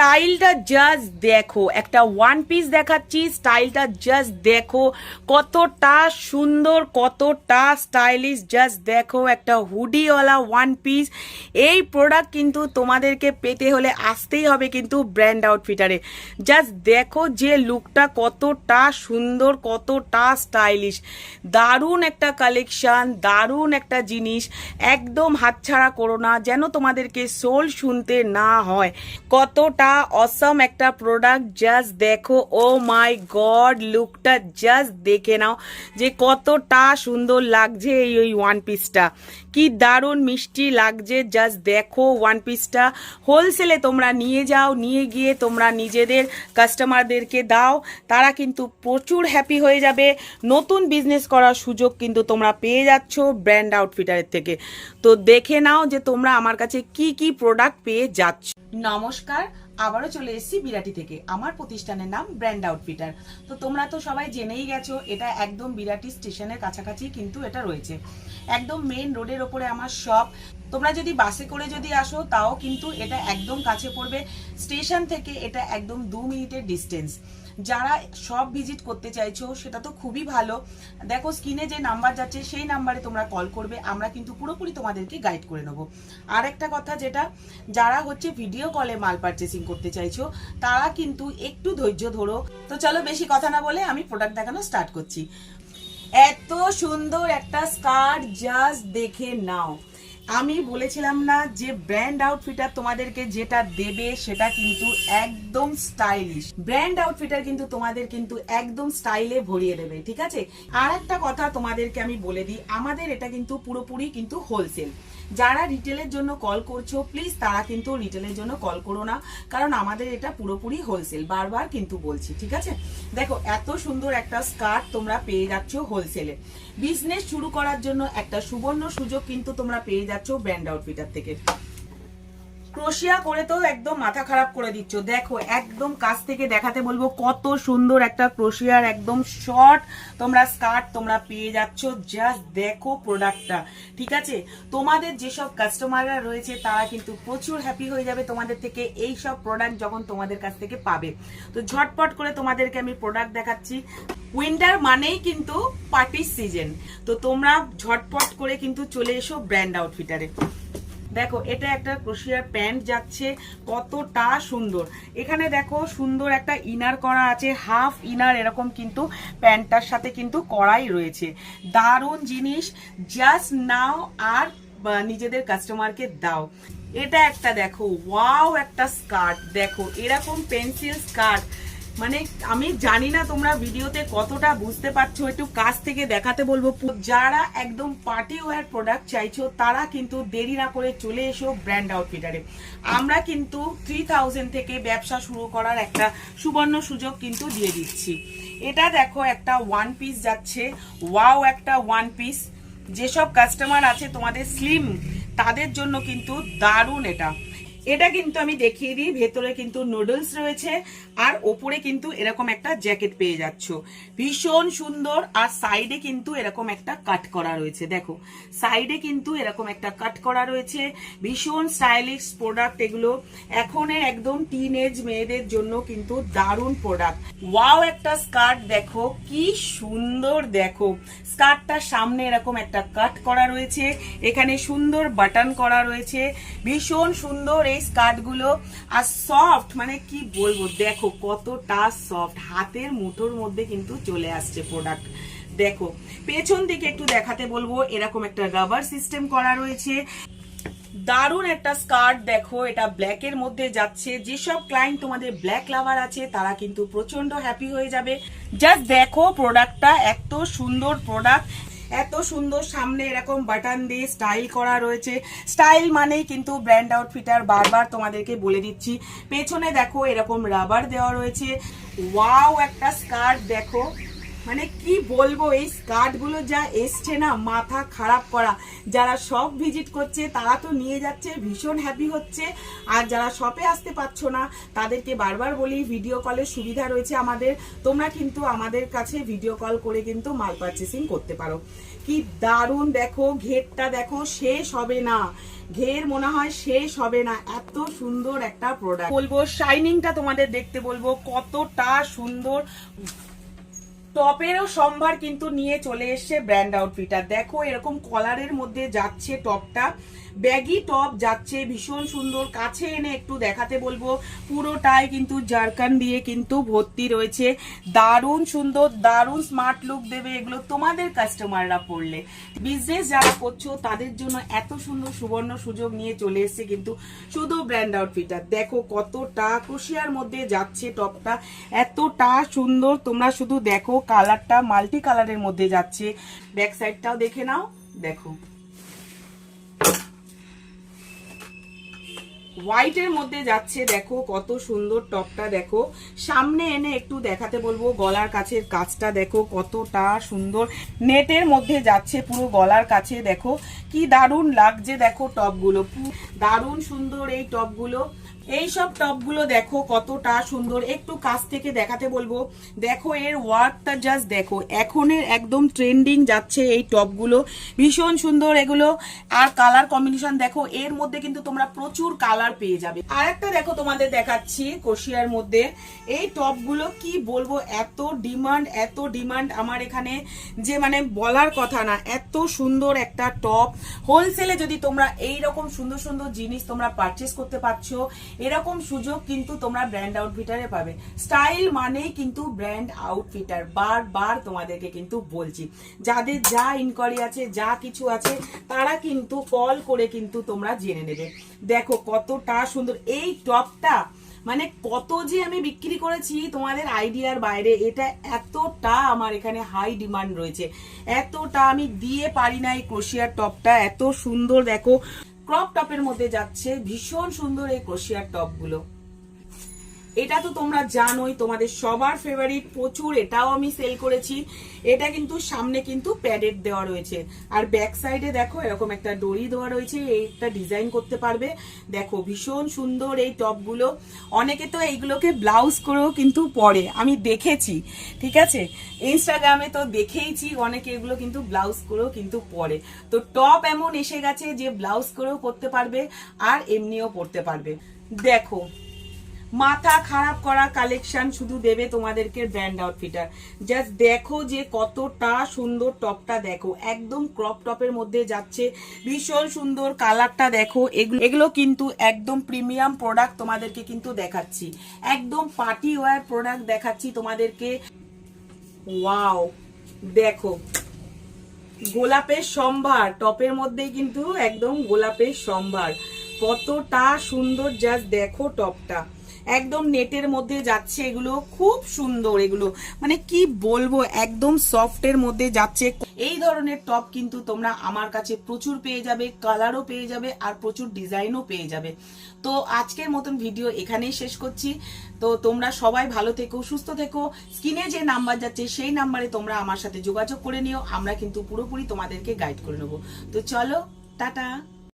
স্টাইলটা জাস্ট দেখো। একটা ওয়ান পিস দেখাচ্ছি, স্টাইলটা জাস্ট দেখো। কতটা সুন্দর, কতটা স্টাইলিশ জাস্ট দেখো। একটা হুডিওয়ালা ওয়ান পিস এই প্রোডাক্ট কিন্তু তোমাদেরকে পেতে হলে আসতেই হবে কিন্তু ব্র্যান্ড আউটফিটারে জাস্ট দেখো যে লুকটা কতটা সুন্দর, কতটা স্টাইলিশ দারুণ একটা কালেকশান দারুণ একটা জিনিস। একদম হাতছাড়া করো না, যেন তোমাদেরকে সোল শুনতে না হয়। কতটা অসম একটা প্রোডাক্ট জাস্ট দেখো ও মাই গড লুকটা জাস্ট দেখে নাও যে কতটা সুন্দর লাগছে এই ওই ওয়ান পিসটা কি দারুণ মিষ্টি লাগছে জাস্ট দেখো ওয়ান পিসটা হোলসেলে তোমরা নিয়ে যাও, নিয়ে গিয়ে তোমরা নিজেদের কাস্টমারদেরকে দাও, তারা কিন্তু প্রচুর হ্যাপি হয়ে যাবে। নতুন বিজনেস করার সুযোগ কিন্তু তোমরা পেয়ে যাচ্ছ ব্র্যান্ড আউটফিটারের থেকে। তো দেখে নাও যে তোমরা আমার কাছে কি কি প্রোডাক্ট পেয়ে যাচ্ছ। নমস্কার আবারও চলে এসেছি বিরাটি থেকে। আমার প্রতিষ্ঠানের নাম ব্র্যান্ড আউটফিটার তো তোমরা তো সবাই জেনেই গেছো, এটা একদম বিরাটি স্টেশনের কাছাকাছি কিন্তু এটা রয়েছে। একদম মেন রোডের ওপরে আমার শপ তোমরা যদি বাসে করে যদি আসো, তাও কিন্তু এটা একদম কাছে পড়বে। স্টেশন থেকে এটা একদম দু মিনিটের ডিস্টেন্স যারা সব ভিজিট করতে চাইছো, সেটা তো খুবই ভালো। দেখো স্ক্রিনে যে নাম্বার যাচ্ছে, সেই নাম্বারে তোমরা কল করবে, আমরা কিন্তু পুরোপুরি তোমাদেরকে গাইড করে নেব। আর একটা কথা যেটা, যারা হচ্ছে ভিডিও কলে মাল পারচেসিং করতে চাইছো, তারা কিন্তু একটু ধৈর্য ধরো। তো চলো, বেশি কথা না বলে আমি প্রোডাক্ট দেখানো স্টার্ট করছি। এত সুন্দর একটা স্কার্ট জাস্ট দেখে নাও। আমি বলেছিলাম না যে ব্র্যান্ড আউটফিটার তোমাদেরকে যেটা দেবে সেটা কিন্তু একদম স্টাইলিশ ব্র্যান্ড আউটফিটার কিন্তু তোমাদের কিন্তু একদম স্টাইলে ভরিয়ে দেবে, ঠিক আছে? আর একটা কথা তোমাদেরকে আমি বলে দিই, আমাদের এটা কিন্তু পুরোপুরি কিন্তু হোলসেল যারা রিটেলের জন্য কল করছ প্লিজ তারা কিন্তু রিটেলের জন্য কল করো না, কারণ আমাদের এটা পুরোপুরি হোলসেল বারবার কিন্তু বলছি, ঠিক আছে? দেখো, এত সুন্দর একটা স্কার্ট তোমরা পেয়ে যাচ্ছ হোলসেলে বিজনেস শুরু করার জন্য একটা সুবর্ণ সুযোগ কিন্তু তোমরা পেয়ে যাচ্ছ ব্র্যান্ড আউটফিটার থেকে। ক্রোশিয়া করে তো একদম মাথা খারাপ করে দিচ্ছ। দেখো, একদম কাছ থেকে দেখাতে বলব, কত সুন্দর একটা ক্রোশিয়ার, একদম শর্ট তোমরা স্কার্ট তোমরা পেয়ে যাচ্ছ। জাস্ট দেখো প্রোডাক্টটা ঠিক আছে? তোমাদের যেসব কাস্টমাররা রয়েছে, তারা কিন্তু প্রচুর হ্যাপি হয়ে যাবে তোমাদের থেকে এই সব প্রোডাক্ট যখন তোমাদের কাছ থেকে পাবে। তো ঝটপট করে তোমাদেরকে আমি প্রোডাক্ট দেখাচ্ছি। উইন্টার মানেই কিন্তু পার্টির সিজন তো তোমরা ঝটপট করে কিন্তু চলে এসো ব্র্যান্ড আউটফিটারে দেখো, এটা একটা ক্রোশিয়ার প্যান্ট যাচ্ছে, কতটা সুন্দর। এখানে দেখো, সুন্দর একটা ইনার করা আছে, হাফ ইনার এরকম কিন্তু প্যান্টটার সাথে কিন্তু করাই রয়েছে। দারুণ জিনিস জাস্ট নাও আর নিজেদের কাস্টমারকে দাও। এটা একটা দেখো ওয়াও একটা স্কার্ট দেখো, এরকম পেন্সিল স্কার্ট মানে আমি জানি না তোমরা ভিডিওতে কতটা বুঝতে পারছ, একটু কাছ থেকে দেখাতে বলব। যারা একদম পার্টি ওয়্যার প্রোডাক্ট চাইছো, তারা কিন্তু দেরি না করে চলে এসো ব্র্যান্ড আউটফিটারে আমরা কিন্তু থ্রি থাউজেন্ড থেকে ব্যবসা শুরু করার একটা সুবর্ণ সুযোগ কিন্তু দিয়ে দিচ্ছি। এটা দেখো, একটা ওয়ান পিস যাচ্ছে। ওয়াও একটা ওয়ান পিস যেসব কাস্টমার আছে তোমাদের স্লিম তাদের জন্য কিন্তু দারুণ এটা। এটা কিন্তু আমি দেখিয়ে দিই, ভেতরে কিন্তু নুডলস রয়েছে, আর ওপরে কিন্তু এরকম একটা জ্যাকেট পেয়ে যাচ্ছ। ভীষণ সুন্দর, আর সাইডে কিন্তু এরকম একটা কাট করা রয়েছে, দেখো। সাইডে কিন্তু এরকম একটা কাট করা রয়েছে, ভীষণ স্টাইলিশ প্রোডাক্ট এগুলো। এখনের একদম টিন এজ মেয়েদের জন্য কিন্তু দারুণ প্রোডাক্ট ওয়াও একটা স্কার্ট দেখো, কি সুন্দর, দেখো। স্কার্টটার সামনে এরকম একটা কাট করা রয়েছে, এখানে সুন্দর বাটন করা রয়েছে, ভীষণ সুন্দর এই স্কার্টগুলো আর সফট মানে কি বলব, দেখো কতটা সফট হাতের মুঠোর মধ্যে কিন্তু চলে আসছে প্রোডাক্ট দেখো, পেছন দিকে একটু দেখাতে বলব, এরকম একটা রাবার সিস্টেম করা রয়েছে। দারুণ একটা স্কার্ট দেখো, এটা ব্ল্যাক এর মধ্যে যাচ্ছে। যেসব ক্লায়েন্ট তোমাদের ব্ল্যাক লাভার আছে, তারা কিন্তু প্রচণ্ড হ্যাপি হয়ে যাবে। জাস্ট দেখো প্রোডাক্টটা এত সুন্দর প্রোডাক্ট এত সুন্দর সামনে এরকম বাটন দিয়ে স্টাইল করা রয়েছে। স্টাইল মানেই কিন্তু ব্র্যান্ড আউটফিটার বারবার তোমাদেরকে বলে দিচ্ছি। পেছনে দেখো এরকম রাবার দেওয়া রয়েছে। ওয়াও একটা স্কার্ট দেখো। মানে কি বলব, এই স্কার্টগুলো যা এসছে না, মাথা খারাপ করা। যারা সব ভিজিট করছে, তারা তো নিয়ে যাচ্ছে, ভীষণ হ্যাপি হচ্ছে। আর যারা শপে আসতে পারছ না, তাদেরকে বারবার বলি ভিডিও কলের সুবিধা রয়েছে আমাদের। তোমরা কিন্তু আমাদের কাছে ভিডিও কল করে কিন্তু মাল পারচেসিং করতে পারো। কি দারুণ, দেখো, ঘেরটা দেখো, শেষ হবে না। ঘের মনে হয় শেষ হবে না। এত সুন্দর একটা প্রোডাক্ট বলব শাইনিংটা তোমাদের দেখতে বলব, কতটা সুন্দর। টপেরও সম্ভার কিন্তু নিয়ে চলে এসছে ব্র্যান্ড আউটফিটার দেখো, এরকম কলারের মধ্যে যাচ্ছে টপটা। ব্যাগি টপ যাচ্ছে, ভীষণ সুন্দর। কাছে এনে একটু দেখাতে বলব, পুরোটাই কিন্তু জারকান দিয়ে কিন্তু ভর্তি রয়েছে। দারুণ সুন্দর, দারুণ স্মার্ট লুক দেবে এগুলো তোমাদের কাস্টমাররা পড়লে বিজনেস যারা করছ, তাদের জন্য এত সুন্দর সুবর্ণ সুযোগ নিয়ে চলে এসছে কিন্তু শুধু ব্র্যান্ড আউটফিটার দেখো কতটা কুশিয়ার মধ্যে যাচ্ছে টপটা, এতটা সুন্দর তোমরা শুধু দেখো। কালারটা মাল্টি কালারের মধ্যে যাচ্ছে। ব্যাক সাইডটাও দেখে নাও। দেখো। হোয়াইটের মধ্যে যাচ্ছে, দেখো কত সুন্দর টপটা, দেখো। সামনে এনে একটু দেখাতে বলব, গলার কাছের কাজটা, দেখো কতটা সুন্দর। নেটের মধ্যে যাচ্ছে পুরো গলার কাছে, দেখো। কি দারুণ লাগছে, দেখো টপগুলো। দারুণ সুন্দর এই টপগুলো। এই সব টপগুলো দেখো কতটা সুন্দর। একটু কাছ থেকে দেখাতে বলব। দেখো, এর ওয়ার্কটা জাস্ট দেখো। এখনের একদম ট্রেন্ডিং যাচ্ছে এই টপগুলো। ভীষণ সুন্দর এগুলো। আর কালার কম্বিনেশন দেখো, এর মধ্যে কিন্তু তোমরা প্রচুর কালার পেয়ে যাবে। আর একটা দেখো তোমাদের দেখাচ্ছি কোশিয়ার মধ্যে। এই টপগুলো কি বলব, এত ডিমান্ড এত ডিমান্ড আমার এখানে যে মানে বলার কথা না, এত সুন্দর একটা টপ হোলসেলে যদি তোমরা এই রকম সুন্দর সুন্দর জিনিস তোমরা পারচেস করতে পারছ এরকম সুযোগ কিন্তু তোমরা ব্র্যান্ড আউটফিটারে পাবে। স্টাইল মানেই কিন্তু ব্র্যান্ড আউটফিটার বারবার তোমাদেরকে কিন্তু বলছি। যাদের যা ইনকোয়ারি আছে, যা কিছু আছে, তারা কিন্তু কল করে কিন্তু তোমরা জেনে নেবে। দেখো কতটা সুন্দর। এই টপটা মানে কত যে আমি বিক্রি করেছি, তোমাদের আইডিয়ার বাইরে, এটা এতটা আমার এখানে হাই ডিমান্ড রয়েছে। এতটা আমি দিয়ে পারি না এই ক্রোশিয়ার টপটা, এত সুন্দর দেখো। ক্রপ টপের মধ্যে যাচ্ছে ভীষণ সুন্দর এই ক্রোশিয়ার টপগুলো এটা তো তোমরা জানোই, তোমাদের সবার ফেভারিট প্রচুর এটাও আমি সেল করেছি। এটা কিন্তু সামনে কিন্তু প্যাডেড দেওয়া রয়েছে। আর ব্যাক সাইডে দেখো, এরকম একটা দড়ি দেওয়া রয়েছে, এইটা ডিজাইন করতে পারবে। দেখো, ভীষণ সুন্দর এই টপগুলো অনেকে তো এইগুলোকে ব্লাউজ করেও কিন্তু পরে। আমি দেখেছি, ঠিক আছে? ইনস্টাগ্রামে তো দেখেইছি, অনেকে এগুলো কিন্তু ব্লাউজ করেও কিন্তু পরে। তো টপ এমন এসে গেছে যে ব্লাউজ করেও পরতে পারবে, আর এমনিও পরতে পারবে। দেখো মাথা খারাপ করা কালেকশন শুধু দেবে তোমাদেরকে ব্র্যান্ড আউটফিটার জাস্ট দেখো যে কতটা সুন্দর টপটা দেখো। একদম ক্রপ টপের মধ্যে যাচ্ছে। ভীষণ সুন্দর কালারটা দেখো। এগুলো এগুলো কিন্তু একদম প্রিমিয়াম প্রোডাক্ট তোমাদেরকে কিন্তু দেখাচ্ছি। একদম পার্টি ওয়্যার প্রোডাক্ট দেখাচ্ছি তোমাদেরকে। ওয়াও দেখো। গোলাপের সম্ভার টপের মধ্যেই কিন্তু একদম গোলাপের সম্ভার। কতটা সুন্দর জাস্ট দেখো টপটা একদম নেটের মধ্যে যাচ্ছে এগুলো, খুব সুন্দর এগুলো। মানে কি বলব, একদম সফটের মধ্যে যাচ্ছে। এই ধরনের টপ কিন্তু তোমরা আমার কাছে প্রচুর পেয়ে যাবে কালারও পেয়ে যাবে আর প্রচুর ডিজাইনও পেয়ে যাবে। তো আজকের মতন ভিডিও এখানেই শেষ করছি। তো তোমরা সবাই ভালো থেকো, সুস্থ থেকো। স্ক্রিনে যে নাম্বার যাচ্ছে, সেই নাম্বারে তোমরা আমার সাথে যোগাযোগ করে নিও। আমরা কিন্তু পুরোপুরি তোমাদেরকে গাইড করে নেব। তো চলো, টাটা।